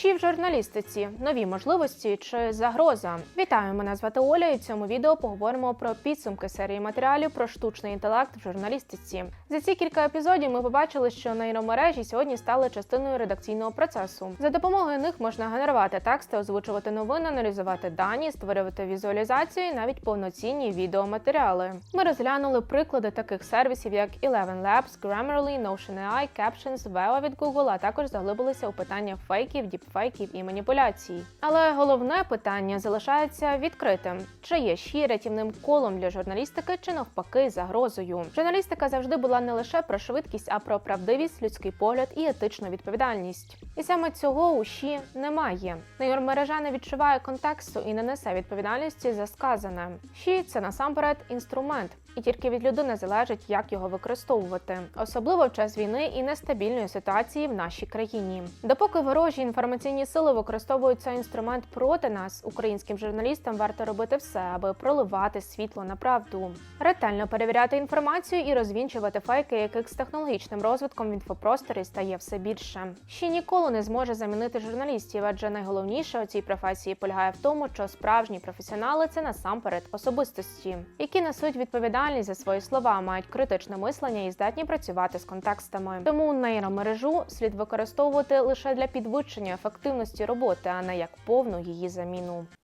Чи в журналістиці нові можливості чи загроза? Вітаю, мене звати Оля. І в цьому відео поговоримо про підсумки серії матеріалів про штучний інтелект в журналістиці. За ці кілька епізодів ми побачили, що нейромережі сьогодні стали частиною редакційного процесу. За допомогою них можна генерувати тексти, озвучувати новини, аналізувати дані, створювати візуалізацію і навіть повноцінні відеоматеріали. Ми розглянули приклади таких сервісів, як Eleven Labs, Grammarly, Notion AI, Captions, Veo від Google, а також заглибилися у питання фейків, діпфейків і маніпуляцій. Але головне питання залишається відкритим: чи є ще рятівним колом для журналістики, чи навпаки загрозою? Журналістика завжди була не лише про швидкість, а про правдивість, людський погляд і етичну відповідальність. І саме цього у ЩІ немає. Нейромережа не відчуває контексту і не несе відповідальності за сказане. ЩІ – це насамперед інструмент, і тільки від людини залежить, як його використовувати, особливо в час війни і нестабільної ситуації в нашій країні. Допоки ворожі інформаційні сили використовують цей інструмент проти нас, українським журналістам варто робити все, аби проливати світло на правду, ретельно перевіряти інформацію і розвінчувати фейки, яких з технологічним розвитком в інфопросторі стає все більше. Ще ніколи не зможе замінити журналістів, адже найголовніше у цій професії полягає в тому, що справжні професіонали це насамперед особистості, які несуть відповідальність за свої слова, мають критичне мислення і здатні працювати з контекстами. Тому нейромережу слід використовувати лише для підвищення ефективності роботи, а не як повну її заміну.